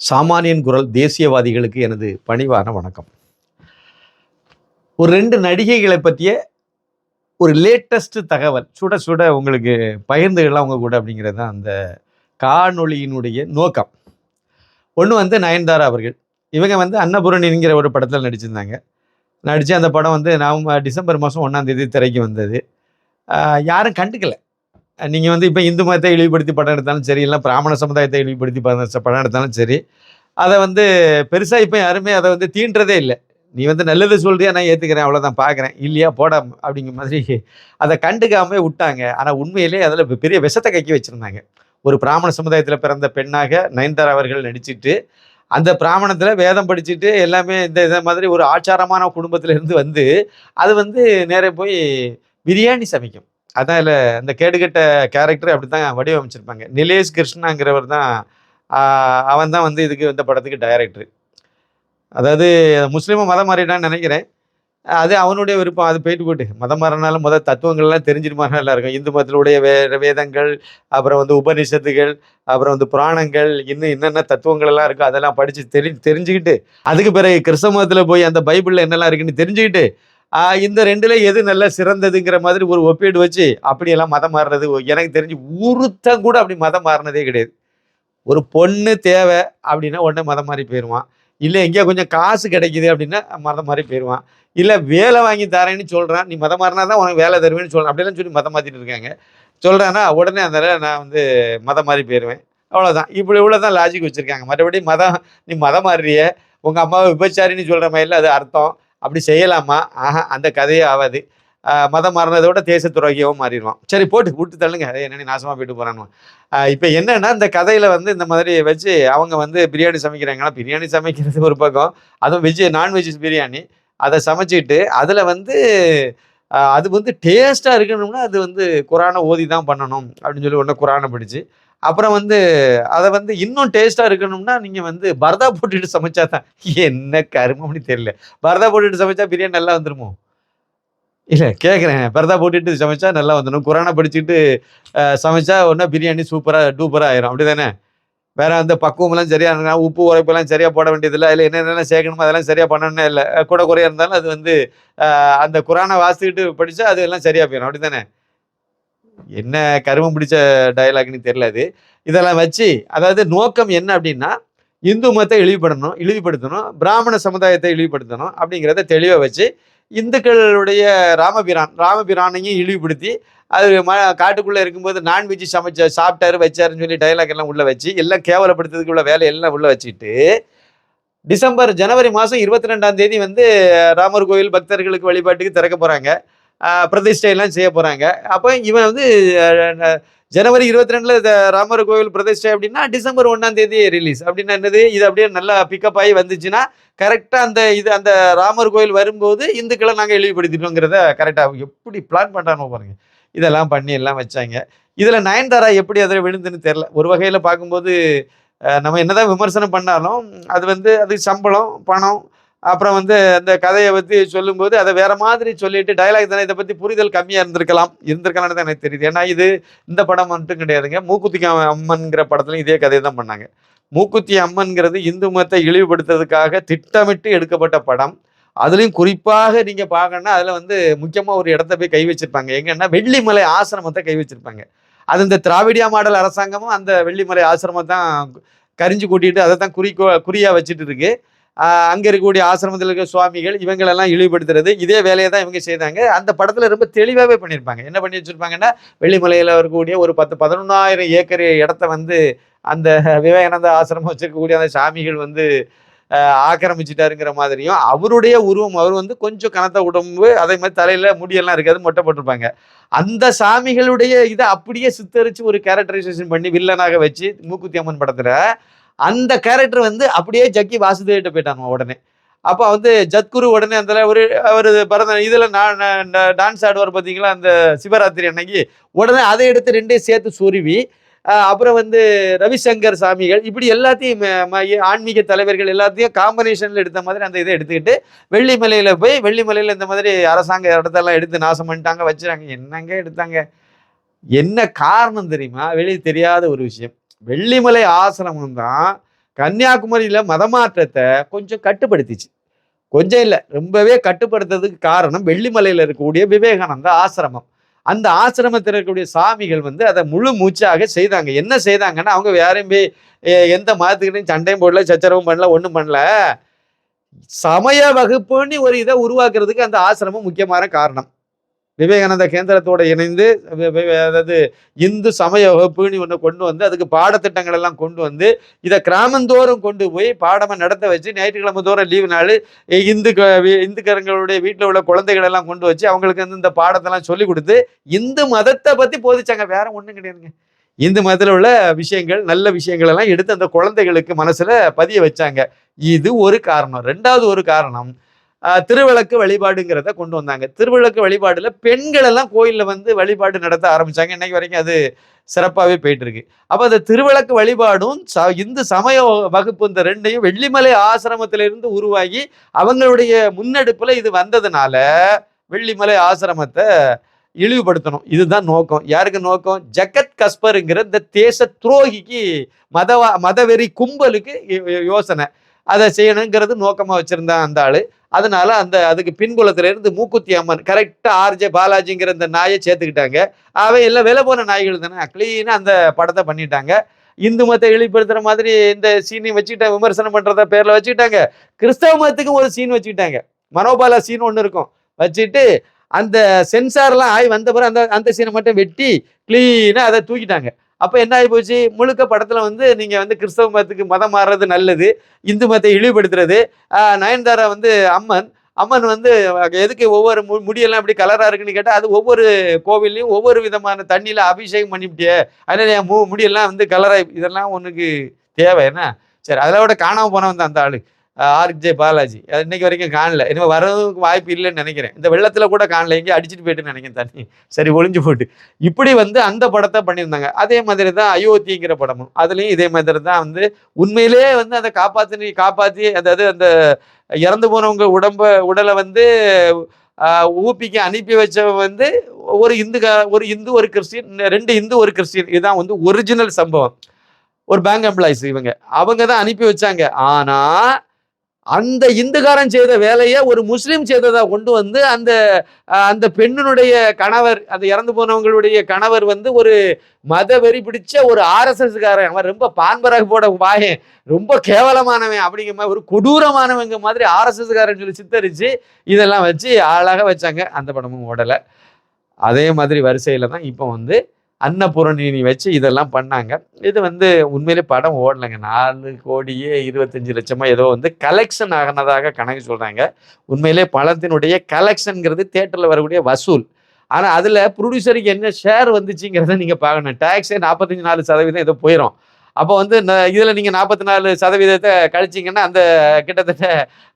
சாமானியன் குரல் தேசியவாதிகளுக்கு எனது பணிவான வணக்கம். ஒரு ரெண்டு நடிகைகளை பற்றிய ஒரு லேட்டஸ்ட் தகவல் சுட சுட உங்களுக்கு பகிர்ந்துக்கலாம் அவங்க கூட அப்படிங்கிறது தான் அந்த காணொளியினுடைய நோக்கம். ஒன்று வந்து நயன்தாரா அவர்கள். இவங்க வந்து அன்னபூரணிங்கிற ஒரு படத்தில் நடிச்சிருந்தாங்க. நடித்து அந்த படம் வந்து நவம்பர் டிசம்பர் மாதம் ஒன்றாந்தேதி திரைக்கு வந்தது. யாரும் கண்டுக்கலை. நீங்கள் வந்து இப்போ இந்து மதத்தை இழிவுபடுத்தி படம் எடுத்தாலும் சரி இல்லை பிராமண சமுதாயத்தை இழிவுபடுத்தி படம் படம் எடுத்தாலும் சரி அதை வந்து பெருசாக இப்போ யாருமே அதை வந்து தீண்டுறதே இல்லை. நீ வந்து நல்லது சொல்றியா நான் ஏற்றுக்கிறேன் அவ்வளோதான் பார்க்குறேன் இல்லையா போட அப்படிங்கிற மாதிரி அதை கண்டுக்காமே விட்டாங்க. ஆனால் உண்மையிலே அதில் பெரிய விஷத்தை கக்கி வச்சுருந்தாங்க. ஒரு பிராமண சமுதாயத்தில் பிறந்த பெண்ணாக நயன்தாரா அவர்கள் நடிச்சிட்டு அந்த பிராமணத்தில் வேதம் படிச்சுட்டு எல்லாமே இந்த இதை மாதிரி ஒரு ஆச்சாரமான குடும்பத்திலேருந்து வந்து அது வந்து நேராக போய் பிரியாணி சமைக்கும். அதான் இல்லை அந்த கேடுகட்ட கேரக்டர் அப்படி தான் வடிவமைச்சிருப்பாங்க. நிலேஷ் கிருஷ்ணாங்கிறவர் தான் அவன் தான் வந்து இதுக்கு இந்த படத்துக்கு டைரக்டர் அதாவது முஸ்லீமும் மதம் மாறிடான்னு நினைக்கிறேன். அது அவனுடைய விருப்பம் அது போயிட்டு போட்டு. மதம் மாறினாலும் முதல் தத்துவங்கள்லாம் தெரிஞ்சிருமா நல்லா இருக்கும். இந்து மதத்தினுடைய வே வேதங்கள் அப்புறம் வந்து உபநிஷத்துகள் அப்புறம் வந்து புராணங்கள் இன்னும் என்னென்ன தத்துவங்கள் எல்லாம் இருக்கோ அதெல்லாம் படித்து தெரி தெரிஞ்சுக்கிட்டு அதுக்கு பிறகு கிறிஸ்தவ மதத்தில் போய் அந்த பைபிளில் என்னெல்லாம் இருக்குன்னு தெரிஞ்சுக்கிட்டு இந்த ரெண்டுல எது நல்ல சிறந்ததுங்கிற மாதிரி ஒரு ஒப்பீடு வச்சு அப்படியெல்லாம் மதம் மாறுறது எனக்கு தெரிஞ்சு ஒருத்தன் கூட அப்படி மதம் மாறினதே கிடையாது. ஒரு பொண்ணு தேவை அப்படின்னா உடனே மதம் மாறி போயிடுவான் இல்லை எங்கேயோ கொஞ்சம் காசு கிடைக்குது அப்படின்னா மதம் மாறி போயிடுவான் இல்லை வேலை வாங்கி தரேன்னு சொல்கிறான் நீ மதம் மாறினா தான் உனக்கு வேலை தருவேன்னு சொல்கிறான் அப்படிலாம் சொல்லி மதம் மாற்றிட்டு இருக்காங்க. சொல்கிறான்னா உடனே அந்த நான் வந்து மதம் மாறி போயிடுவேன் அவ்வளோதான் இப்படி இவ்வளோ தான் லாஜிக் வச்சுருக்காங்க. மற்றபடி மதம் நீ மதம் மாறுறிய உங்கள் அம்மாவை விபச்சாரின்னு சொல்கிற மாதிரில அது அர்த்தம். அப்படி செய்யலாமா? ஆஹா அந்த கதையே ஆகாது மதம் மாறினதை விட தேச துரோகியாகவும் மாறிடுவான். சரி போட்டு விட்டு தள்ளுங்க. அதை என்ன நாசமாக போயிட்டு போகிறானுவான் இப்போ என்னென்னா இந்த கதையில் வந்து இந்த மாதிரி வச்சு அவங்க வந்து பிரியாணி சமைக்கிறாங்கன்னா பிரியாணி சமைக்கிறது ஒரு பக்கம் அதுவும் வெஜ் நான்வெஜ் பிரியாணி. அதை சமைச்சிட்டு அதில் வந்து அது வந்து டேஸ்ட்டாக இருக்கணும்னா அது வந்து குரானை ஓதி தான் பண்ணணும் அப்படின்னு சொல்லி ஒன்று குரானை படித்து அப்புறம் வந்து அதை வந்து இன்னும் டேஸ்ட்டாக இருக்கணும்னா நீங்கள் வந்து பரதா போட்டுட்டு சமைச்சா தான். என்ன கருமம்னு தெரியல. பரதா போட்டுட்டு சமைச்சா பிரியாணி நல்லா வந்துருமோ? இல்லை கேட்குறேன் பரதா போட்டுட்டு சமைச்சா நல்லா வந்துடும் குரானை படிச்சுட்டு சமைச்சா ஒன்றா பிரியாணி சூப்பராக டூப்பராக ஆயிரும். அப்படி தானே வேற அந்த பக்குவம்லாம் சரியாக இருந்தா, உப்பு உரைப்பெல்லாம் சரியாக போட வேண்டியதில்லை. அதில் என்னென்ன சேர்க்கணுமோ அதெல்லாம் சரியாக பண்ணணும்னே இல்லை. கூட குறையாக இருந்தாலும் அது வந்து அந்த குரானை வாசிக்கிட்டு படித்தா அது எல்லாம் சரியாக போயிடும் அப்படி தானே என்ன கருமம் பிடிச்ச டயலாக்னு தெரியல அது. இதெல்லாம் வச்சு அதாவது நோக்கம் என்ன அப்படின்னா இந்து மதத்தை இழிவுபடணும் இழிவுபடுத்தணும் பிராமண சமுதாயத்தை இழிவுபடுத்தணும் அப்படிங்கிறத தெளிவாக வச்சு இந்துக்களுடைய ராமபிரான் ராமபிரானையும் இழிவுபடுத்தி அது ம காட்டுக்குள்ளே இருக்கும்போது நான்வெஜ் சமைச்ச சாப்பிட்டாரு வச்சாருன்னு சொல்லி டைலாக் எல்லாம் உள்ளே வச்சு எல்லாம் கேவலப்படுத்துறதுக்கு உள்ள வேலையெல்லாம் உள்ளே வச்சுட்டு டிசம்பர் ஜனவரி மாதம் இருபத்தி ரெண்டாம் தேதி வந்து ராமர் கோயில் பக்தர்களுக்கு வழிபாட்டுக்கு திறக்க போகிறாங்க பிரதிஷ்டையெல்லாம் செய்ய போகிறாங்க அப்போ இவன் வந்து ஜனவரி இருபத்தி ரெண்டில் ராமர் கோவில் பிரதிஷ்டை அப்படின்னா டிசம்பர் ஒன்றாம் தேதி ரிலீஸ் அப்படின்னா என்னது? இது அப்படியே நல்லா பிக்கப் ஆகி வந்துச்சுன்னா கரெக்டாக அந்த இது அந்த ராமர் கோவில் வரும்போது இந்துக்களை நாங்கள் இழிவுபடுத்திட்டோங்கிறத கரெக்டாக எப்படி பிளான் பண்ணுறாங்க பாருங்க. இதெல்லாம் பண்ணி எல்லாம் வச்சாங்க. இதில் நயன்தாரா எப்படி அதில் விழுந்துன்னு தெரில ஒரு வகையில் பார்க்கும்போது நம்ம என்னதான் விமர்சனம் பண்ணாலும் அது வந்து அது சம்பளம் பணம் அப்புறம் வந்து அந்த கதையை பற்றி சொல்லும்போது அதை வேற மாதிரி சொல்லிட்டு டயலாக் தானே இதை பற்றி புரிதல் கம்மியாக இருந்திருக்கலாம். இருந்திருக்கலாம்னு தான் எனக்கு தெரியுது. ஏன்னா இது இந்த படம் மட்டும் கிடையாதுங்க. மூக்குத்தி அம்மன்கிற படத்துலையும் இதே கதையை தான் பண்ணாங்க. மூக்குத்தி அம்மன்கிறது இந்து மதத்தை இழிவுபடுத்துறதுக்காக திட்டமிட்டு எடுக்கப்பட்ட படம். அதுலேயும் குறிப்பாக நீங்கள் பார்க்கணும்னா அதில் வந்து முக்கியமாக ஒரு இடத்த போய் கை வச்சிருப்பாங்க. எங்கன்னா வெள்ளிமலை ஆசிரமத்தை கை வச்சிருப்பாங்க. அது இந்த திராவிடியா மாடல் அரசாங்கமும் அந்த வெள்ளிமலை ஆசிரமம் தான் கரிஞ்சு கூட்டிட்டு அதை தான் குறிக்கோ குறியாக வச்சுட்டு இருக்குது அங்கே இருக்கக்கூடிய ஆசிரமத்தில் இருக்க சுவாமிகள் இவங்களெல்லாம் இழிவுபடுத்துறது இதே வேலையை தான் இவங்க செய்தாங்க அந்த படத்தில் ரொம்ப தெளிவாகவே பண்ணியிருப்பாங்க. என்ன பண்ணி வச்சிருப்பாங்கன்னா வெள்ளிமலையில் இருக்கக்கூடிய ஒரு பத்து பதினொன்றாயிரம் ஏக்கர் இடத்த வந்து அந்த விவேகானந்த ஆசிரமம் வச்சுருக்கக்கூடிய அந்த சாமிகள் வந்து ஆக்கிரமிச்சிட்டாருங்கிற மாதிரியும் அவருடைய உருவம் அவர் வந்து கொஞ்சம் கனத்த உடம்பு அதே மாதிரி தலையில் முடியெல்லாம் இருக்காது மொட்டை போட்டிருப்பாங்க. அந்த சாமிகளுடைய இதை அப்படியே சித்தரித்து ஒரு கேரக்டரைசேஷன் பண்ணி வில்லனாக வச்சு மூக்குத்தி அம்மன் படத்தில் அந்த கேரக்டர் வந்து அப்படியே ஜக்கி வாசுதேவிட்ட போயிட்டாங்க உடனே. அப்போ வந்து ஜத்குரு உடனே அந்த ஒரு அவர் பரத இதில் நான் டான்ஸ் ஆடுவார் பார்த்தீங்களா அந்த சிவராத்திரி அன்னைக்கு. உடனே அதை எடுத்து ரெண்டையும் சேர்த்து சுருவி அப்புறம் வந்து ரவிசங்கர் சாமிகள் இப்படி எல்லாத்தையும் ஆன்மீக தலைவர்கள் எல்லாத்தையும் காம்பினேஷனில் எடுத்த மாதிரி அந்த இதை எடுத்துக்கிட்டு வெள்ளிமலையில் போய் வெள்ளிமலையில் இந்த மாதிரி அரசாங்க இடத்தெல்லாம் எடுத்து நாசம் பண்ணிட்டாங்க வச்சுறாங்க என்னங்க எடுத்தாங்க? என்ன காரணம் தெரியுமா? வெளியே தெரியாத ஒரு விஷயம். வெள்ளிமலை ஆசிரமம் தான் கன்னியாகுமரியில் மதமாற்றத்தை கொஞ்சம் கட்டுப்படுத்திச்சு. கொஞ்சம் இல்லை ரொம்பவே கட்டுப்படுத்துறதுக்கு காரணம் வெள்ளிமலையில் இருக்கக்கூடிய விவேகானந்த ஆசிரமம். அந்த ஆசிரமத்தில் இருக்கக்கூடிய சாமிகள் வந்து அதை முழு மூச்சாக செய்தாங்க. என்ன செய்தாங்கன்னா அவங்க யாரையும் போய் எந்த மதத்துக்கிட்டையும் சண்டையும் போடல சச்சரவும் பண்ணல ஒன்றும் பண்ணல. சமய வகுப்புன்னு ஒரு இதை உருவாக்குறதுக்கு அந்த ஆசிரமம் முக்கியமான காரணம். விவேகானந்த கேந்திரத்தோடு இணைந்து அதாவது இந்து சமய வகுப்புன்னு ஒன்று கொண்டு வந்து அதுக்கு பாடத்திட்டங்கள் எல்லாம் கொண்டு வந்து இதை கிராமந்தோறும் கொண்டு போய் பாடமாக நடத்த வச்சு ஞாயிற்றுக்கிழமை தோறும் லீவு நாள் இந்து இந்துக்காரங்களுடைய வீட்டில் உள்ள குழந்தைகள் எல்லாம் கொண்டு வச்சு அவங்களுக்கு வந்து இந்த பாடத்தெல்லாம் சொல்லி கொடுத்து இந்து மதத்தை பற்றி போதிச்சாங்க. வேற ஒன்றும் கிடையாதுங்க. இந்து மதத்தில் உள்ள விஷயங்கள் நல்ல விஷயங்கள் எல்லாம் எடுத்து அந்த குழந்தைகளுக்கு மனசில் பதிய வச்சாங்க. இது ஒரு காரணம். ரெண்டாவது ஒரு காரணம் திருவிளக்கு வழிபாடுங்கிறத கொண்டு வந்தாங்க. திருவிளக்கு வழிபாடுல பெண்கள் எல்லாம் கோயிலில் வந்து வழிபாடு நடத்த ஆரம்பிச்சாங்க. இன்னைக்கு வரைக்கும் அது சிறப்பாகவே போயிட்டு இருக்கு அப்போ அந்த திருவிளக்கு வழிபாடும் ச- இந்து சமய வகுப்பு இந்த ரெண்டையும் வெள்ளிமலை ஆசிரமத்திலிருந்து உருவாகி அவங்களுடைய முன்னெடுப்பில் இது வந்ததுனால வெள்ளிமலை ஆசிரமத்தை இழிவுபடுத்தணும். இதுதான் நோக்கம். யாருக்கு நோக்கம்? ஜகத் கஸ்பருங்கிற இந்த தேச துரோகிக்கு மதவா மதவெறி கும்பலுக்கு யோசனை. அதை செய்யணுங்கிறது நோக்கமாக வச்சுருந்தான் அந்த ஆள். அதனால அந்த அதுக்கு பின்புலத்துல இருந்து மூக்குத்தி அம்மன் கரெக்டாக ஆர்ஜே பாலாஜிங்கிற இந்த நாயை சேர்த்துக்கிட்டாங்க. அவன் எல்லாம் விலை போன நாய்கள் தானே. க்ளீனாக அந்த படத்தை பண்ணிட்டாங்க. இந்து மதத்தை இழிவுபடுத்துற மாதிரி இந்த சீனை வச்சுக்கிட்ட விமர்சனம் பண்ணுறத பேரில் வச்சுக்கிட்டாங்க. கிறிஸ்தவ மதத்துக்கும் ஒரு சீன் வச்சுக்கிட்டாங்க. மனோபாலா சீன் ஒன்று இருக்கும். வச்சுட்டு அந்த சென்சார்லாம் ஆகி வந்த பிறகு அந்த அந்த சீனை மட்டும் வெட்டி க்ளீனாக அதை தூக்கிட்டாங்க. அப்போ என்ன ஆகி போச்சு? முழுக்க படத்தில் வந்து நீங்கள் வந்து கிறிஸ்தவ மதத்துக்கு மதம் மாறுறது நல்லது இந்து மதத்தை இழிவுபடுத்துறது. நயன்தாரா வந்து அம்மன். அம்மன் வந்து எதுக்கு ஒவ்வொரு மு முடியெல்லாம் இப்படி கலராக இருக்குன்னு கேட்டால் அது ஒவ்வொரு கோவில்லையும் ஒவ்வொரு விதமான தண்ணியில் அபிஷேகம் பண்ணிவிட்டே அதனால என் மு முடியெல்லாம் வந்து கலராக இதெல்லாம் உனக்கு தேவை என்ன? சரி அதோட காணாமல் போனவன் தான் அந்த ஆளு. ஆர்ஜே பாலாஜி. அது இன்னைக்கு வரைக்கும் காணல. இனிமேல் வரதுக்கு வாய்ப்பு இல்லைன்னு நினைக்கிறேன். இந்த வெள்ளத்தில் கூட காணல. எங்கேயும் அடிச்சுட்டு போயிட்டுன்னு நினைக்கிறேன் தண்ணி. சரி ஒளிஞ்சு போட்டு. இப்படி வந்து அந்த படத்தை பண்ணியிருந்தாங்க. அதே மாதிரி தான் அயோத்திங்கிற படமும். அதுலேயும் இதே மாதிரி தான் வந்து உண்மையிலேயே வந்து அதை காப்பாற்றி காப்பாற்றி அதாவது அந்த இறந்து போனவங்க உடம்ப உடலை வந்து ஆஹ், ஊப்பிக்கு அனுப்பி வச்சவன் வந்து ஒரு இந்து ஒரு இந்து ஒரு கிறிஸ்டின் ரெண்டு இந்து ஒரு கிறிஸ்டின். இதுதான் வந்து ஒரிஜினல் சம்பவம். ஒரு பேங்க் எம்ப்ளாயிஸ் இவங்க. அவங்க தான் அனுப்பி வச்சாங்க. ஆனால் அந்த இந்துக்காரன் செய்த வேலையை ஒரு முஸ்லீம் செய்ததா கொண்டு வந்து அந்த அந்த பெண்ணினுடைய கணவர் அந்த இறந்து போனவங்களுடைய கணவர் வந்து ஒரு மத வெறி பிடிச்ச ஒரு ஆர்எஸ்எஸ்காரன். அவன் ரொம்ப பான்பராக போட வாயன். ரொம்ப கேவலமானவன் அப்படிங்கிற மாதிரி ஒரு கொடூரமானவங்க மாதிரி ஆர்எஸ்எஸ்காரன் சொல்லி சித்தரித்து இதெல்லாம் வச்சு அழகாக வச்சாங்க. அந்த படமும் ஓடலை. அதே மாதிரி வரிசையில் தான் இப்போ வந்து அன்னபூரணி வச்சு இதெல்லாம் பண்ணாங்க. இது வந்து உண்மையிலே படம் ஓடலைங்க. நாலு கோடியே இருபத்தஞ்சு லட்சமாக ஏதோ வந்து கலெக்ஷன் ஆகினதாக கணக்கு சொல்கிறாங்க உண்மையிலே பணத்தினுடைய கலெக்ஷனுங்கிறது தேட்டரில் வரக்கூடிய வசூல். ஆனால் அதில் ப்ரொடியூசருக்கு என்ன ஷேர் வந்துச்சுங்கிறத நீங்கள் பார்க்கணும். டேக்ஸே நாற்பத்தஞ்சு நாலு சதவீதம் ஏதோ போயிடும் அப்போ வந்து இதில் நீங்கள் நாற்பத்தி நாலு சதவீதத்தை கழிச்சிங்கன்னா அந்த கிட்டத்தட்ட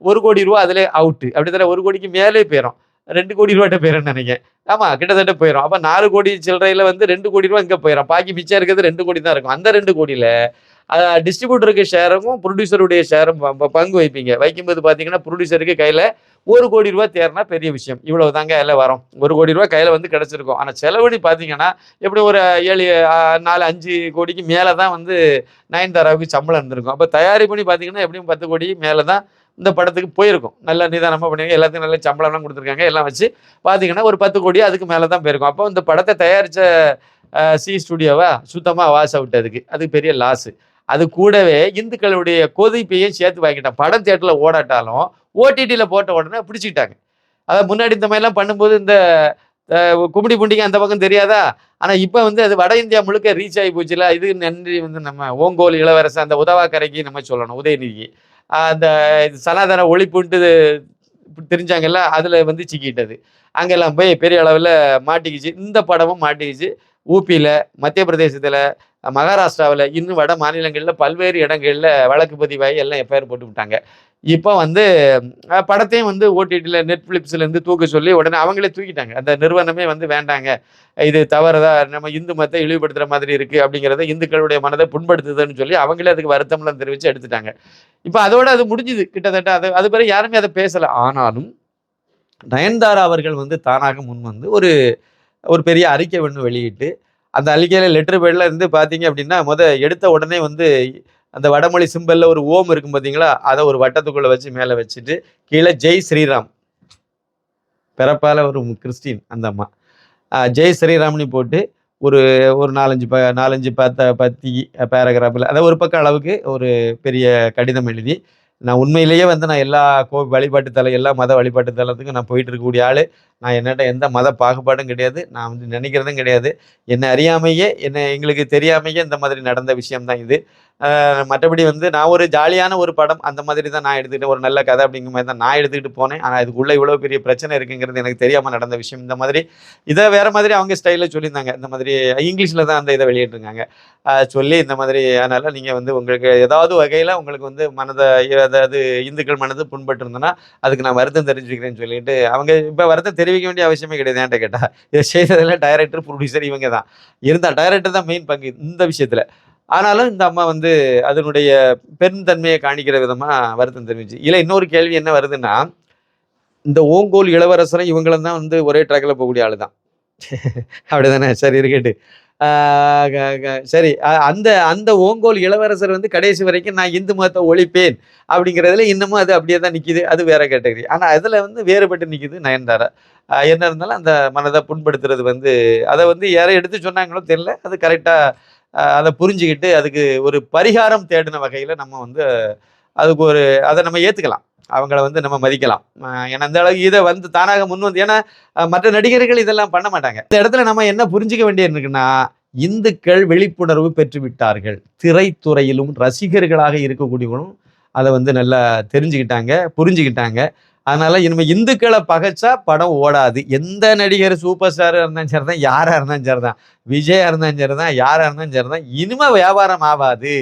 ஒரு கோடி ரூபா அதிலே அவுட்டு அப்படி தானே ஒரு கோடிக்கு மேலே போயிடும் ரெண்டு கோடி ரூபாட்ட போயிடும்னு நினைக்கிறேன். ஆமாம் கிட்டத்தட்ட போயிடும் அப்போ நாலு கோடி சில்லறையில் வந்து ரெண்டு கோடி ரூபா இங்கே போயிடும் பாக்கி மிச்சம் இருக்கிறது ரெண்டு கோடி தான் இருக்கும். அந்த ரெண்டு கோடியில் டிஸ்ட்ரிபியூட்டருக்கு ஷேருக்கும் ப்ரொடியூசருடைய ஷேரும் ப- பங்கு வைப்பீங்க. வைக்கும்போது பார்த்தீங்கன்னா ப்ரொடியூசருக்கு கையில் ஒரு கோடி ரூபா தேர்னா பெரிய விஷயம். இவ்வளவு தாங்க எல்லாம் வரும். ஒரு கோடி ரூபா கையில் வந்து கிடச்சிருக்கும். ஆனால் செலவழி பார்த்தீங்கன்னா எப்படி ஒரு ஏழு நாலு அஞ்சு கோடிக்கு மேலே தான் வந்து நயன்தாராவுக்கு சம்பளம் இருந்திருக்கும். அப்போ தயாரிப்பு பண்ணி பார்த்தீங்கன்னா எப்படியும் பத்து கோடி மேலே தான் இந்த படத்துக்கு போயிருக்கும். நல்ல நிதானமாக பண்ணுவாங்க எல்லாத்துக்கும் நல்ல சம்பளம்லாம் கொடுத்துருக்காங்க. எல்லாம் வச்சு பார்த்தீங்கன்னா ஒரு பத்து கோடி அதுக்கு மேலே தான் போயிருக்கும். அப்போ இந்த படத்தை தயாரித்த சி ஸ்டுடியோவா? சுத்தமாக வாஷ் அவுட் அதுக்கு அது பெரிய லாஸு அது கூடவே இந்துக்களுடைய கொதிப்பையும் சேர்த்து வாங்கிட்டான். படம் தேட்டரில் ஓடாட்டாலும் ஓடிடியில் போட்ட உடனே பிடிச்சிக்கிட்டாங்க. அதாவது முன்னாடி இந்த மாதிரிலாம் பண்ணும்போது இந்த கும்படி புண்டிங்க அந்த பக்கம் தெரியாதா? ஆனால் இப்போ வந்து அது வட இந்தியா முழுக்க ரீச் ஆகி போச்சுல. இது நன்றி வந்து நம்ம ஓங்கோல் இளவரசன் அந்த உதவாக்கரைக்கு நம்ம சொல்லணும். உதயநிதி அந்த இது சனாதன ஒழிப்புன்ட்டு தெரிஞ்சாங்கல்ல அதில் வந்து சிக்கிட்டது அங்கெல்லாம் போய் பெரிய அளவில் மாட்டிக்கிச்சு. இந்த படமும் மாட்டிக்கிச்சு. ஊபியில் மத்திய பிரதேசத்தில் மகாராஷ்டிராவில் இன்னும் வட மாநிலங்களில் பல்வேறு இடங்களில் வழக்கு பதிவாகி எல்லாம் எஃப்ஐஆர் போட்டு விட்டாங்க. இப்போ வந்து படத்தையும் வந்து ஓடிடியில் நெட்ஃப்ளிக்ஸ்லேருந்து தூக்க சொல்லி உடனே அவங்களே தூக்கிட்டாங்க. அந்த நிறுவனமே வந்து வேண்டாங்க. இது தவறுதா நம்ம இந்து மதத்தை இழிவுபடுத்துகிற மாதிரி இருக்குது அப்படிங்கிறத இந்துக்களுடைய மனதை புண்படுத்துதுன்னு சொல்லி அவங்களே அதுக்கு வருத்தம்லாம் தெரிவித்து எடுத்துட்டாங்க. இப்போ அதோட அது முடிஞ்சுது. கிட்டத்தட்ட அது அது பிறகு யாருமே அதை பேசலை. ஆனாலும் நயன்தாரா அவர்கள் வந்து தானாக முன் வந்து ஒரு ஒரு பெரிய அறிக்கை ஒன்று வெளியிட்டு அந்த அறிக்கையில் லெட்டர் பேடில் இருந்து பார்த்தீங்க அப்படின்னா முத எடுத்த உடனே வந்து அந்த வடமொழி சிம்பலில் ஒரு ஓம் இருக்கும் பார்த்தீங்களா அதை ஒரு வட்டத்துக்குள்ளே வச்சு மேலே வச்சுட்டு கீழே ஜெய் ஸ்ரீராம். பிறப்பால் ஒரு கிறிஸ்டின் அந்த அம்மா. ஜெய் ஸ்ரீராம்னு போட்டு ஒரு ஒரு நாலஞ்சு ப நாலஞ்சு பத்த பத்தி பேராகிராஃபில் அதாவது ஒரு பக்கம் அளவுக்கு ஒரு பெரிய கடிதம் எழுதி நான் உண்மையிலேயே வந்து நான் எல்லா கோ வழிபாட்டு தலை எல்லா மத வழிபாட்டு தலத்துக்கும் நான் போயிட்டு இருக்கக்கூடிய ஆள். நான் என்னட்ட எந்த மத பாகுபாடும் கிடையாது. நான் வந்து நினைக்கிறதும் கிடையாது. என்னை அறியாமையே என்னை எங்களுக்கு தெரியாமையே இந்த மாதிரி நடந்த விஷயம்தான் இது. மற்றபடி வந்து நான் ஒரு ஜாலியான ஒரு படம் அந்த மாதிரி தான் நான் எடுத்துக்கிட்டேன். ஒரு நல்ல கதை அப்படிங்கிற மாதிரி தான் நான் எடுத்துக்கிட்டு போனேன். ஆனால் இதுக்குள்ளே இவ்வளோ பெரிய பிரச்சனை இருக்குங்கிறது எனக்கு தெரியாமல் நடந்த விஷயம். இந்த மாதிரி இதை வேறு மாதிரி அவங்க ஸ்டைலில் சொல்லியிருந்தாங்க. இந்த மாதிரி இங்கிலீஷில் தான் அந்த இதை வெளியிட்டிருக்காங்க சொல்லி இந்த மாதிரி அதனால் நீங்கள் வந்து உங்களுக்கு ஏதாவது வகையில் உங்களுக்கு வந்து மனதை அதாவது இந்துக்கள் மனது புண்பட்டு இருந்ததுன்னா அதுக்கு நான் வருத்தம் தெரிஞ்சுக்கிறேன்னு சொல்லிட்டு அவங்க இப்போ வருத்தம் தெரிவிக்க வேண்டிய அவசியமே கிடையாது ஏன்ட்ட கேட்டால் இதை செய்ததில் டைரக்டர் ப்ரொடியூசர் இவங்க தான். இருந்தால் டைரக்டர் தான் மெயின் பங்கு இந்த விஷயத்தில். ஆனாலும் இந்த அம்மா வந்து அதனுடைய பெருந்தன்மையை காணிக்கிற விதமாக வருத்தம் தெரிவிச்சு. இல்லை இன்னொரு கேள்வி என்ன வருதுன்னா இந்த ஓங்கோல் இளவரசரும் இவங்களும் தான் வந்து ஒரே ட்ராக்கில் போகக்கூடிய ஆளு தான் அப்படிதானே? சரி இருக்கட்டு சரி அந்த அந்த ஓங்கோல் இளவரசர் வந்து கடைசி வரைக்கும் நான் இந்து மதத்தை ஒழிப்பேன் அப்படிங்கிறதுல இன்னமும் அது அப்படியே தான் நிற்கிது அது வேற கேட்டகரி. ஆனால் அதில் வந்து வேறுபட்டு நிற்கிது நயன்தாரா. என்ன இருந்தாலும் அந்த மனதை புண்படுத்துறது வந்து அதை வந்து யாரை எடுத்து சொன்னாங்களோ தெரியல. அது கரெக்டாக அதை புரிஞ்சுக்கிட்டு அதுக்கு ஒரு பரிகாரம் தேடின வகையில் நம்ம வந்து அதுக்கு ஒரு அதை நம்ம ஏற்றுக்கலாம் அவங்கள வந்து நம்ம மதிக்கலாம். ஏன்னா அந்த அளவுக்கு இதை வந்து தானாக முன் வந்து ஏன்னா மற்ற நடிகர்கள் இதெல்லாம் பண்ண மாட்டாங்க. இந்த இடத்துல நம்ம என்ன புரிஞ்சுக்க வேண்டியது இருக்குன்னா இந்துக்கள் விழிப்புணர்வு பெற்றுவிட்டார்கள். திரைத்துறையிலும் ரசிகர்களாக இருக்கக்கூடியவங்களும் அதை வந்து நல்லா தெரிஞ்சுக்கிட்டாங்க புரிஞ்சுக்கிட்டாங்க. அதனால இனிமே இந்துக்களை பகைச்சா படம் ஓடாது. எந்த நடிகர் சூப்பர் ஸ்டாராக இருந்தாலும் சரி தான் யாராக இருந்தாலும் சரி தான் விஜயா இருந்தாலும் சரி தான் யாராக இருந்தாலும் சரி தான் இனிமே வியாபாரம் ஆகாது.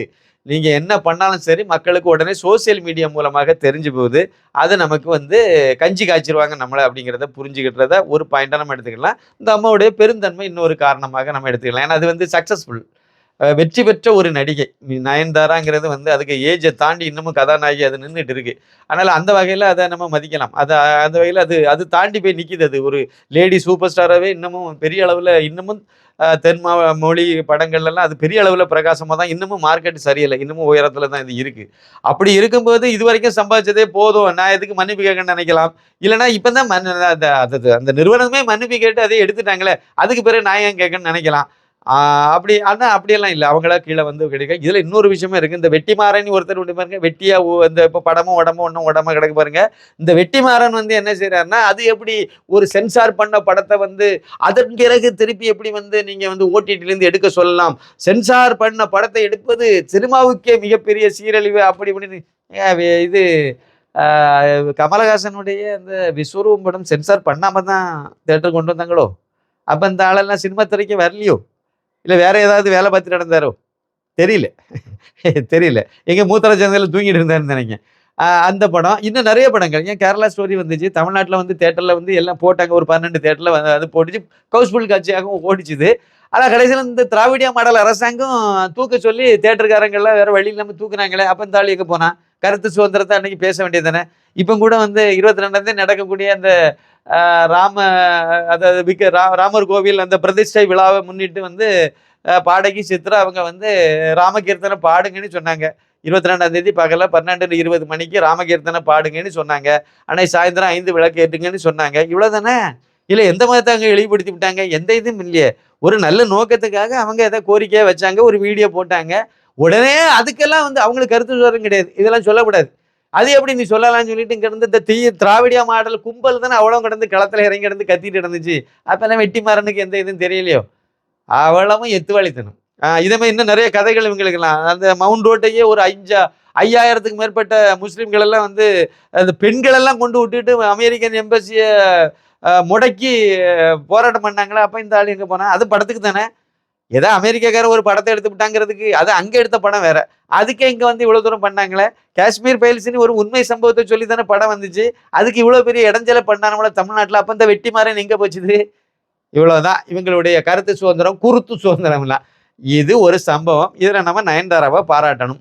நீங்கள் என்ன பண்ணாலும் சரி மக்களுக்கு உடனே சோஷியல் மீடியா மூலமாக தெரிஞ்சு போகுது. அது நமக்கு வந்து கஞ்சி காய்ச்சிருவாங்க நம்மளை அப்படிங்கிறத புரிஞ்சுக்கிட்டத ஒரு பாயிண்டாக நம்ம எடுத்துக்கலாம். இந்த அம்மாவுடைய பெருந்தன்மை இன்னொரு காரணமாக நம்ம எடுத்துக்கலாம். ஏன்னா அது வந்து சக்ஸஸ்ஃபுல் வெற்றி பெற்ற ஒரு நடிகை. நயன்தாராங்கிறது வந்து அதுக்கு ஏஜை தாண்டி இன்னமும் கதாநாயகி அது நின்றுட்டு இருக்கு. அதனால் அந்த வகையில் அதை நம்ம மதிக்கலாம். அது அந்த வகையில் அது அது தாண்டி போய் நிற்கிது அது. ஒரு லேடி சூப்பர் ஸ்டாராகவே இன்னமும் பெரிய அளவில் இன்னமும் தென் மா மொழி படங்கள்லாம் அது பெரிய அளவில் பிரகாசமாக தான் இன்னமும் மார்க்கெட் சரியில்லை. இன்னமும் உயரத்தில் தான் இது இருக்குது அப்படி இருக்கும்போது இது வரைக்கும் சம்பாதிச்சதே போதும். நான் எதுக்கு மன்னிப்பு கேட்கணும்னு நினைக்கலாம்? இல்லைனா இப்போ தான் மன் அந்த அது அந்த நிறுவனமே மன்னிப்பு கேட்டு அதை எடுத்துட்டாங்களே. அதுக்கு பிறகு நான் ஏன் கேட்கணும்னு நினைக்கலாம்? அப்படி ஆனால் அப்படியெல்லாம் இல்லை. அவங்களா கீழே வந்து கிடைக்க இதில் இன்னொரு விஷயமே இருக்குது இந்த வெட்டிமாறன் ஒருத்தர் உண்டு பாருங்க. வெட்டியா இந்த இப்போ படமும் உடம்பும் ஒன்றும் உடம்பு கிடக்கு பாருங்க. இந்த வெட்டிமாறன் வந்து என்ன செய்கிறாருன்னா அது எப்படி ஒரு சென்சார் பண்ண படத்தை வந்து அதன் பிறகு திருப்பி எப்படி வந்து நீங்கள் வந்து ஓடிடிலேருந்து எடுக்க சொல்லலாம். சென்சார் பண்ண படத்தை எடுப்பது சினிமாவுக்கே மிகப்பெரிய சீரழிவு. அப்படி இப்படின்னு இது கமலஹாசனுடைய அந்த விஸ்வரூபம் படம் சென்சார் பண்ணாமல் தான் தேட்டர் கொண்டு வந்தாங்களோ? அப்போ இந்த ஆளெல்லாம் சினிமா துறைக்கு வரலையோ? இல்லை வேற ஏதாவது வேலை பார்த்துட்டு நடந்தாரோ? தெரியல. தெரியல. எங்க மூத்தர சந்தையில் தூங்கிட்டு இருந்தாருன்னு நினைக்கிறேன் அந்த படம். இன்னும் நிறைய படங்கள். ஏன் கேரளா ஸ்டோரி வந்துச்சு. தமிழ்நாட்டில் வந்து தேட்டரில் வந்து எல்லாம் போட்டாங்க. ஒரு பன்னெண்டு தேட்டரில் வந்து அது போட்டுச்சு. ஹவுஸ்ஃபுல் காட்சியாகவும் ஓடிச்சுது. ஆனால் கடைசியில் இந்த திராவிடியா மாடல் அரசாங்கம் தூக்க சொல்லி தேட்டருக்காரங்கள்லாம் வேறு வழி இல்லாமல் தூக்குனாங்களே. அப்போ இந்த ஆள் எங்கே போனா கருத்து சுதந்திரத்தை அன்னைக்கு பேச வேண்டியது தானே இப்போ கூட வந்து இருபத்தி ரெண்டாம் தேதி நடக்கக்கூடிய அந்த ராம அதாவது விக்க ரா ராமர் கோவில் அந்த பிரதிஷ்டை விழாவை முன்னிட்டு வந்து பாடகி சித்ரா அவங்க வந்து ராமகீர்த்தனை பாடுங்கன்னு சொன்னாங்க. இருபத்தி ரெண்டாம் தேதி பகல பன்னெண்டு இருபது மணிக்கு ராமகீர்த்தனை பாடுங்கன்னு சொன்னாங்க. அன்னைக்கு சாயந்தரம் ஐந்து விளக்கு ஏற்றுங்கன்னு சொன்னாங்க. இவ்வளோதானே இல்லை எந்த மதத்தை அங்கே இழிவுபடுத்தி விட்டாங்க? எந்த இதுவும் இல்லையே. ஒரு நல்ல நோக்கத்துக்காக அவங்க எதை கோரிக்கையாக வச்சாங்க. ஒரு வீடியோ போட்டாங்க. உடனே அதுக்கெல்லாம் வந்து அவங்களுக்கு கருத்து சொல்றது கிடையாது. இதெல்லாம் சொல்லக்கூடாது. அது எப்படி நீ சொல்லலாம்னு சொல்லிட்டு இங்க இருந்து இந்த தீ திராவிடியா மாடல் கும்பல் தானே அவ்வளோ கிடந்து களத்துல இறங்கி கிடந்து கத்திட்டு இருந்துச்சு. அப்பெல்லாம் வெட்டி மாறனுக்கு எந்த இதுவும் தெரியலையோ. அவ்வளவும் எத்துவாளித்தனும் ஆஹ் இதே மாதிரி இன்னும் நிறைய கதைகள் இவங்களுக்குலாம் அந்த மவுண்ட் ரோட்டையே ஒரு அஞ்சா ஐயாயிரத்துக்கு மேற்பட்ட முஸ்லீம்கள் எல்லாம் வந்து அந்த பெண்களெல்லாம் கொண்டு விட்டுட்டு அமெரிக்கன் எம்பசியை முடக்கி போராட்டம் பண்ணாங்களா? அப்போ இந்த ஆள் எங்கே போனா? அது படத்துக்கு தானே? ஏதோ அமெரிக்காக்கார ஒரு படத்தை எடுத்து விட்டாங்கிறதுக்கு அது அங்கே எடுத்த படம் வேற. அதுக்கே இங்கே வந்து இவ்வளோ தூரம் பண்ணாங்களே? காஷ்மீர் ஃபைல்ஸ்னு ஒரு உண்மை சம்பவத்தை சொல்லி தானே படம் வந்துச்சு? அதுக்கு இவ்வளோ பெரிய இடைஞ்சலை பண்ணானவங்கள தமிழ்நாட்டில் அப்போ இந்த வெட்டி மாறன் எங்கே போச்சுது? இவ்வளோதான் இவங்களுடைய கருத்து சுதந்திரம் குருத்து சுதந்திரம்லாம் இது ஒரு சம்பவம். இதில் நம்ம நயன்தாராவை பாராட்டணும்.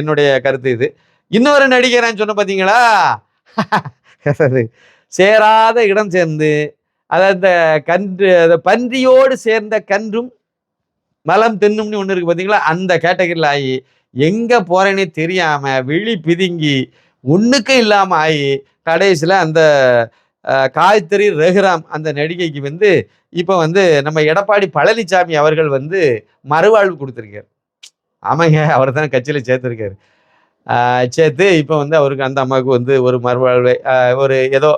என்னுடைய கருத்து இது. இன்னொரு நடிகை நான் சொன்ன பார்த்தீங்களா அது சேராத இடம் சேர்ந்து அதாவது இந்த கன்று அந்த பன்றியோடு சேர்ந்த கன்றும் மலம் தின்னும்னு ஒன்று இருக்கு பார்த்தீங்களா அந்த கேட்டகரியில் ஆகி எங்கே போகிறேன்னே தெரியாமல் விழி பிதுங்கி ஒன்றுக்கும் இல்லாமல் ஆகி கடைசியில் அந்த காய்த்தறி ரகுராம் அந்த நடிகைக்கு வந்து இப்போ வந்து நம்ம எடப்பாடி பழனிசாமி அவர்கள் வந்து மறுவாழ்வு கொடுத்துருக்காரு. ஆமாங்க அவர் தான் கட்சியில் சேர்த்துருக்காரு. சேர்த்து இப்போ வந்து அவருக்கு அந்த அம்மாவுக்கு வந்து ஒரு மறுவாழ்வை ஒரு ஏதோ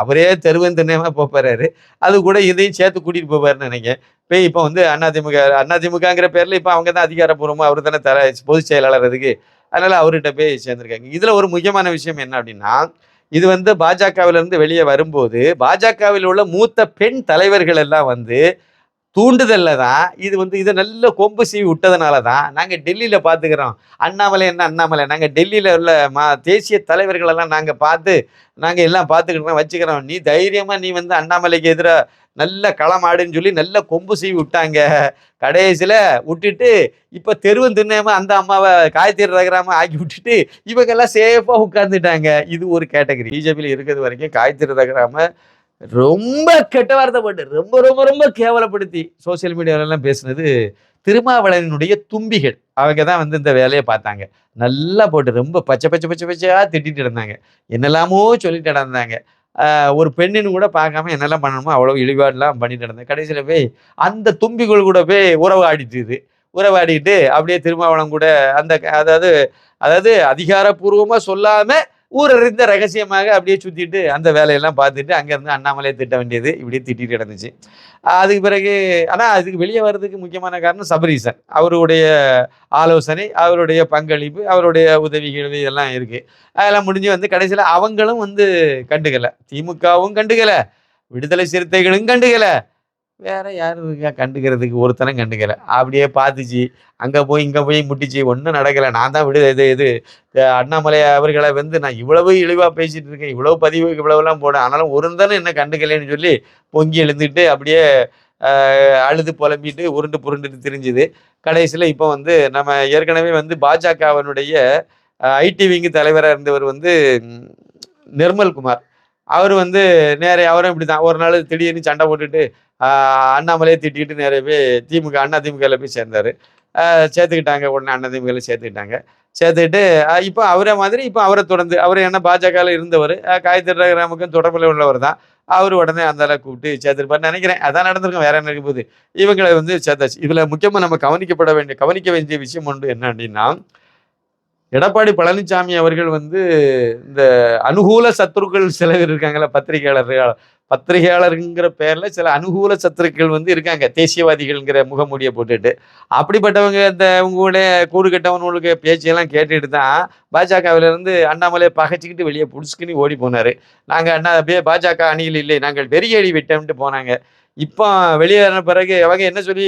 அவரே தெருவன் திண்ணமாக போகிறாரு அது கூட இதையும் சேர்த்து கூட்டிகிட்டு போவாருன்னு நினைக்கிறேன். இப்போ இப்போ வந்து அதிமுக அதிமுகங்கிற பேரில் இப்போ அவங்க தான் அதிகாரப்பூர்வமாக அவர் தானே தர பொதுச் செயலாளர் அதுக்கு. அதனால் அவர்கிட்ட போய் சேர்ந்துருக்காங்க. இதில் ஒரு முக்கியமான விஷயம் என்ன அப்படின்னா இது வந்து பாஜகவிலிருந்து வெளியே வரும்போது பாஜகவில் உள்ள மூத்த பெண் தலைவர்கள் எல்லாம் வந்து தூண்டுதலில் தான் இது வந்து இதை நல்ல கொம்பு சீவி விட்டதுனால தான் நாங்கள் டெல்லியில் பார்த்துக்கிறோம் அண்ணாமலை என்ன அண்ணாமலை? நாங்கள் டெல்லியில் உள்ள மா தேசிய தலைவர்களெல்லாம் நாங்கள் பார்த்து நாங்கள் எல்லாம் பார்த்துக்கிட்டோம் வச்சுக்கிறோம். நீ தைரியமாக நீ வந்து அண்ணாமலைக்கு எதிராக நல்ல களமாடுன்னு சொல்லி நல்ல கொம்பு சீவி விட்டாங்க. கடைசியில் விட்டுட்டு இப்போ தெருவும் தின்னாமல் அந்த அம்மாவை காய்த்தீர் ரகராம ஆக்கி விட்டுட்டு இவங்கெல்லாம் சேஃபாக உட்காந்துட்டாங்க இது ஒரு கேட்டகரி. பிஜேபியில் இருக்கிறது வரைக்கும் காய்த்திர ரகராம ரொம்ப கெட்ட வார்த்தை போட்டு ரொம்ப ரொம்ப ரொம்ப கேவலப்படுத்தி சோசியல் மீடியாவிலலாம் பேசுனது திருமாவளவனுடைய தும்பிகள். அவங்க தான் வந்து இந்த வேலையை பார்த்தாங்க. நல்லா போட்டு ரொம்ப பச்சை பச்சை பச்சை பச்சையாக திட்டிட்டு இருந்தாங்க. என்னெல்லாமோ சொல்லிட்டு நடந்தாங்க. ஒரு பெண்ணுன்னு கூட பார்க்காம என்னெல்லாம் பண்ணணுமோ அவ்வளோ இழிவாடெலாம் பண்ணிட்டு இருந்தேன் கடைசியில் போய் அந்த தும்பிகள் கூட போய் உறவு ஆடிட்டுது உறவாடிட்டு அப்படியே திருமாவளம் கூட அந்த அதாவது அதாவது அதிகாரப்பூர்வமாக சொல்லாமல் ஊரறிந்த ரகசியமாக அப்படியே சுற்றிட்டு அந்த வேலையெல்லாம் பார்த்துட்டு அங்கேருந்து அண்ணாமலையை திட்ட வேண்டியது இப்படியே திட்டிட்டு கிடந்துச்சு அதுக்கு பிறகு ஆனால் அதுக்கு வெளியே வர்றதுக்கு முக்கியமான காரணம் சபரீசன். அவருடைய ஆலோசனை அவருடைய பங்களிப்பு அவருடைய உதவிகள் இதெல்லாம் இருக்குது அதெல்லாம் முடிஞ்சு வந்து கடைசியில் அவங்களும் வந்து கண்டுக்கலை. திமுகவும் கண்டுக்கலை. விடுதலை சிறுத்தைகளும் கண்டுக்கலை. வேற யாரும் கண்டுக்கிறதுக்கு ஒருத்தனும் கண்டுக்கலை. அப்படியே பார்த்துச்சு. அங்கே போய் இங்கே போய் முட்டிச்சு. ஒன்றும் நடக்கலை. நான் தான் விடு இது இது. அண்ணாமலை அவர்களை வந்து நான் இவ்வளவு இழிவாக பேசிட்டு இருக்கேன். இவ்வளவு பதிவு இவ்வளவுலாம் போனேன் ஆனாலும் ஒருந்தனும் என்ன கண்டுக்கலைன்னு சொல்லி பொங்கி எழுந்துட்டு அப்படியே அழுது புலம்பிட்டு உருண்டு புருண்டுட்டு திரிஞ்சுது. கடைசியில் இப்போ வந்து நம்ம ஏற்கனவே வந்து பாஜகவினுடைய ஐடி விங்கு தலைவராக இருந்தவர் வந்து நிர்மல் குமார். அவர் வந்து நேரே அவரும் இப்படி தான் ஒரு நாள் திடீர்னு சண்டை போட்டுட்டு அண்ணாமலையே அண்ணாமலையை திட்டிட்டு நேரே போய் திமுக அண்ணா திமுகவில் போய் சேர்ந்தார். சேர்த்துக்கிட்டாங்க. உடனே அண்ணா திமுகவில் சேர்த்துக்கிட்டாங்க. சேர்த்துக்கிட்டு இப்போ அவரே மாதிரி இப்போ அவரை தொடர்ந்து அவர் என்ன பாஜகவில் இருந்தவர் காயத்ரி ராமுக்கும் தொடர்பில் உள்ளவர் தான். அவர் உடனே அந்த அளவுக்கு கூப்பிட்டு சேர்த்துருப்பாரு நினைக்கிறேன். அதான் நடந்திருக்கும். வேற என்ன போது போகுது? இவங்களை வந்து சேர்த்தாச்சு. இதில் முக்கியமாக நம்ம கவனிக்கப்பட வேண்டிய கவனிக்க வேண்டிய விஷயம் ஒன்று என்ன அப்படின்னா எடப்பாடி பழனிசாமி அவர்கள் வந்து இந்த அனுகூல சத்துருக்கள் சில பேர் இருக்காங்கல்ல பத்திரிகையாளர்கள் பத்திரிகையாளருங்கிற பேரில் சில அனுகூல சத்துருக்கள் வந்து இருக்காங்க தேசியவாதிகள்ங்கிற முகமூடியை போட்டுட்டு. அப்படிப்பட்டவங்க இந்த உங்களுடைய கூடு கட்டவனுக்கு பேச்சையெல்லாம் கேட்டுட்டு தான் பாஜகவில இருந்து பகைச்சிக்கிட்டு வெளியே பிடிச்சிக்கின்னு ஓடி போனார். நாங்கள் அண்ணா அப்படியே பாஜக அணியில் இல்லை நாங்கள் வெறியடி விட்டோம்ட்டு போனாங்க. இப்போ வெளியேறின பிறகு அவங்க என்ன சொல்லி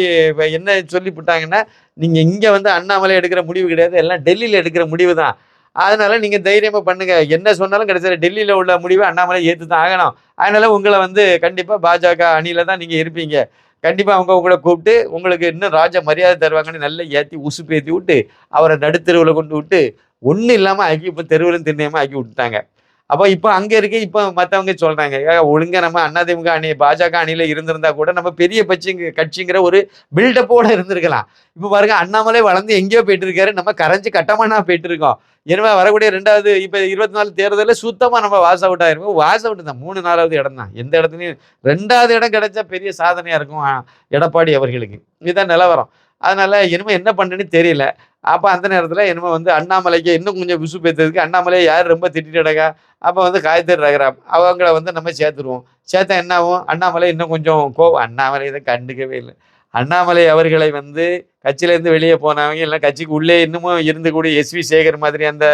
என்ன சொல்லிவிட்டாங்கன்னா நீங்கள் இங்கே வந்து அண்ணாமலை எடுக்கிற முடிவு கிடையாது எல்லாம் டெல்லியில் எடுக்கிற முடிவு தான் அதனால் நீங்கள் தைரியமாக பண்ணுங்கள் என்ன சொன்னாலும் கிடைச்சது டெல்லியில் உள்ள முடிவை அண்ணாமலை ஏற்று தான் ஆகணும். அதனால உங்களை வந்து கண்டிப்பாக பாஜக அணியில தான் நீங்கள் இருப்பீங்க. கண்டிப்பாக அவங்க உங்களை கூப்பிட்டு உங்களுக்கு இன்னும் ராஜ மரியாதை தருவாங்கன்னு நல்லா ஏத்தி உசுப்பேத்தி விட்டு அவரை நடுத்தெருவில் கொண்டு விட்டு ஒன்றும் இல்லாமல் ஆக்கி இப்போ தெருவிலும் திண்ணையமாக ஆக்கி விட்டுட்டாங்க. அப்போ இப்போ அங்கே இருக்க இப்போ மற்றவங்க சொல்கிறாங்க ஒழுங்காக நம்ம அதிமுக அணி பாஜக அணியில் இருந்திருந்தா கூட நம்ம பெரிய பட்சிங்க கட்சிங்கிற ஒரு பில்டப்போட இருந்திருக்கலாம். இப்போ பாருங்க அண்ணாமலை வளர்ந்து எங்கேயோ போயிட்டு இருக்காரு நம்ம கரைஞ்சி கட்டமானா போயிட்டு இருக்கோம் எனவே வரக்கூடிய ரெண்டாவது இப்போ இருபத்தி நாலு தேர்தலில் சுத்தமாக நம்ம வாஸ் அவுட் ஆயிருக்கோம் வாஸ் அவுட் தான் மூணு நாலாவது இடம் தான். எந்த இடத்துலையும் ரெண்டாவது இடம் கிடைச்சா பெரிய சாதனையாக இருக்கும் எடப்பாடி அவர்களுக்கு. இதுதான் நிலவரம். அதனால இனிமேல் என்ன பண்ணுன்னு தெரியல. அப்போ அந்த நேரத்தில் என்னமோ வந்து அண்ணாமலைக்கு இன்னும் கொஞ்சம் விசு பேத்துறதுக்கு அண்ணாமலை யார் ரொம்ப திட்டிடக்கா அப்போ வந்து காயத்ரி அவங்கள வந்து நம்ம சேர்த்துருவோம். சேர்த்தா என்ன ஆகும் அண்ணாமலை இன்னும் கொஞ்சம் கோவம் அண்ணாமலை இதை கண்டுக்கவே இல்லை. அண்ணாமலை அவர்களை வந்து கட்சியிலேருந்து வெளியே போனவங்க இல்லை கட்சிக்கு உள்ளே இன்னமும் இருந்து கூட எஸ்வி சேகர் மாதிரி அந்த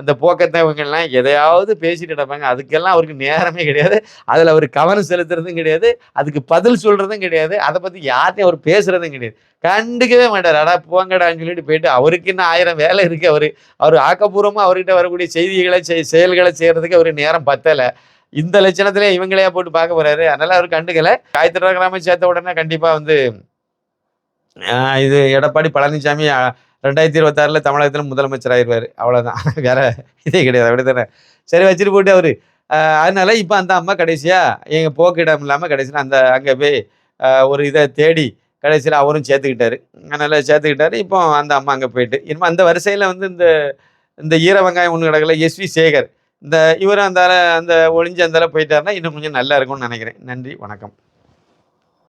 அந்த போக்கத்தை இவங்கெல்லாம் எதையாவது பேசிட்டு கிடப்பாங்க அதுக்கெல்லாம் அவருக்கு நேரமே கிடையாது. அதில் அவர் கவனம் செலுத்துறதும் கிடையாது. அதுக்கு பதில் சொல்கிறதும் கிடையாது. அதை பற்றி யார்ட்டையும் அவர் பேசுகிறதும் கிடையாது. கண்டுக்கவே மாட்டார். அடா போங்கடான்னு சொல்லிட்டு போயிட்டு அவருக்கு இன்னும் ஆயிரம் வேலை இருக்குது அவர். அவர் ஆக்கப்பூர்வமாக அவர்கிட்ட வரக்கூடிய செய்திகளை செய் செயல்களை செய்கிறதுக்கு அவர் நேரம் பத்தலை. இந்த லட்சணத்திலே இவங்களையா போட்டு பார்க்க போறாரு. அதனால அவர் கண்டுக்கல. காயத்ரி கிராமம் சேர்த்த உடனே கண்டிப்பா வந்து இது எடப்பாடி பழனிசாமி ரெண்டாயிரத்தி இருபத்தாறுல தமிழகத்தில் முதலமைச்சர் ஆயிடுவார் அவ்வளோதான் வேற இதே கிடையாது. அப்படித்தானே சரி வச்சுட்டு போயிட்டு அவரு. அதனால இப்போ அந்த அம்மா கடைசியா எங்கள் போக்கிடம் இல்லாமல் கடைசியில் அந்த அங்கே போய் ஒரு இதை தேடி கடைசியில் அவரும் சேர்த்துக்கிட்டாரு. அதனால் சேர்த்துக்கிட்டாரு. இப்போ அந்த அம்மா அங்கே போயிட்டு. இனிமேல் அந்த வரிசையில் வந்து இந்த இந்த ஈர வெங்காயம் ஒன்று கிடக்கல எஸ்வி சேகர். இந்த இவரும் அந்த அந்த ஒளிஞ்சு அந்தால போயிட்டாருன்னா இன்னும் கொஞ்சம் நல்லா இருக்கும்னு நினைக்கிறேன். நன்றி வணக்கம்.